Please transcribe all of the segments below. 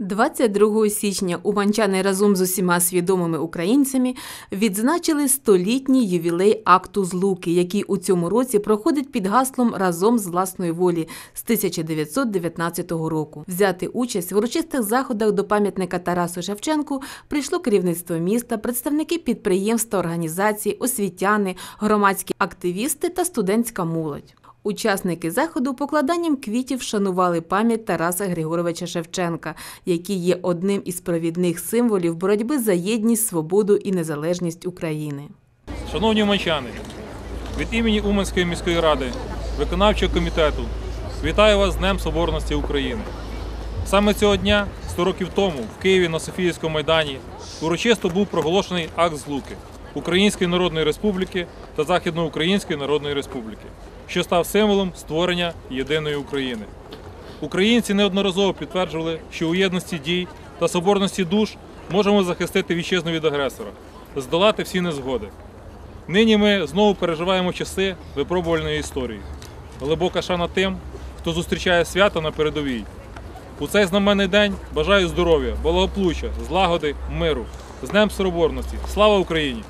22 січня уманчани разом з усіма свідомими українцями відзначили столітній ювілей акту злуки, який у цьому році проходить під гаслом разом з власної волі з 1919 року. Взяти участь в урочистих заходах до пам'ятника Тарасу Шевченку прийшло керівництво міста, представники підприємств та організацій, освітяни, громадські активісти та студентська молодь. Учасники заходу покладанням квітів вшанували пам'ять Тараса Григоровича Шевченка, який є одним із провідних символів боротьби за єдність, свободу і незалежність України. Шановні уманчани, від імені Уманської міської ради, виконавчого комітету, вітаю вас з Днем Соборності України. Саме цього дня, 100 років тому, в Києві на Софіївському майдані, урочисто був проголошений акт злуки Української Народної Республіки та Західноукраїнської Народної Республіки, що став символом створення єдиної України. Українці неодноразово підтверджували, що у єдності дій та соборності душ можемо захистити вітчизну від агресора, здолати всі незгоди. Нині ми знову переживаємо часи випробувальної історії. Глибока шана тим, хто зустрічає свято на передовій. У цей знаменний день бажаю здоров'я, благополуччя, злагоди, миру, з Днем Соборності. Слава Україні!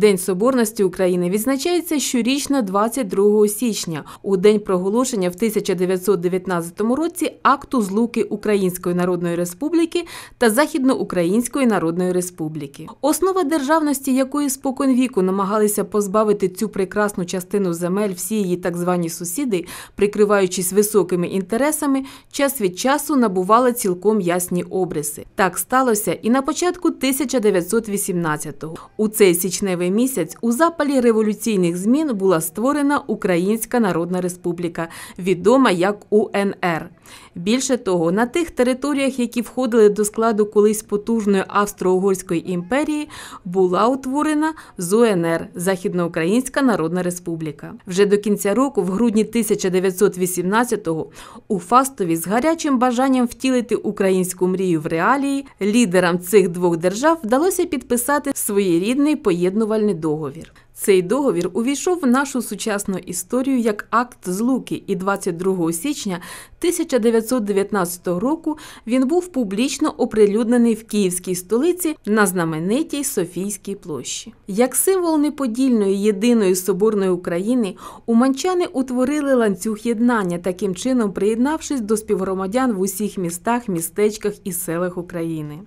День Соборності України відзначається щорічно 22 січня, у день проголошення в 1919 році акту злуки Української Народної Республіки та Західноукраїнської Народної Республіки. Основа державності, якої споконвіку намагалися позбавити цю прекрасну частину земель всі її так звані сусіди, прикриваючись високими інтересами, час від часу набувала цілком ясні обриси. Так сталося і на початку 1918-го. У цей січневий місяць у запалі революційних змін була створена Українська Народна Республіка, відома як УНР. Більше того, на тих територіях, які входили до складу колись потужної Австро-Угорської імперії, була утворена ЗУНР Західноукраїнська Народна Республіка. Вже до кінця року, в грудні 1918-го, у Фастові з гарячим бажанням втілити українську мрію в реалії, лідерам цих двох держав вдалося підписати своєрідний поєднувальний договір. Цей договір увійшов в нашу сучасну історію як акт злуки, і 22 січня 1919 року він був публічно оприлюднений в київській столиці на знаменитій Софійській площі. Як символ неподільної єдиної соборної України, уманчани утворили ланцюг єднання, таким чином приєднавшись до співгромадян в усіх містах, містечках і селах України.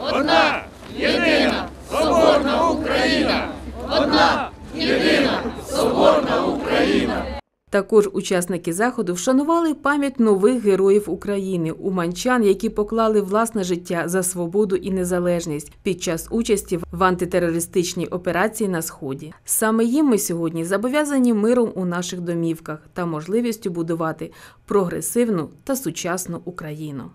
Одна єдина соборна Україна! Одна єдина соборна Україна! Також учасники заходу вшанували пам'ять нових героїв України, уманчан, які поклали власне життя за свободу і незалежність під час участі в антитерористичній операції на сході. Саме їм ми сьогодні зобов'язані миром у наших домівках та можливістю будувати прогресивну та сучасну Україну.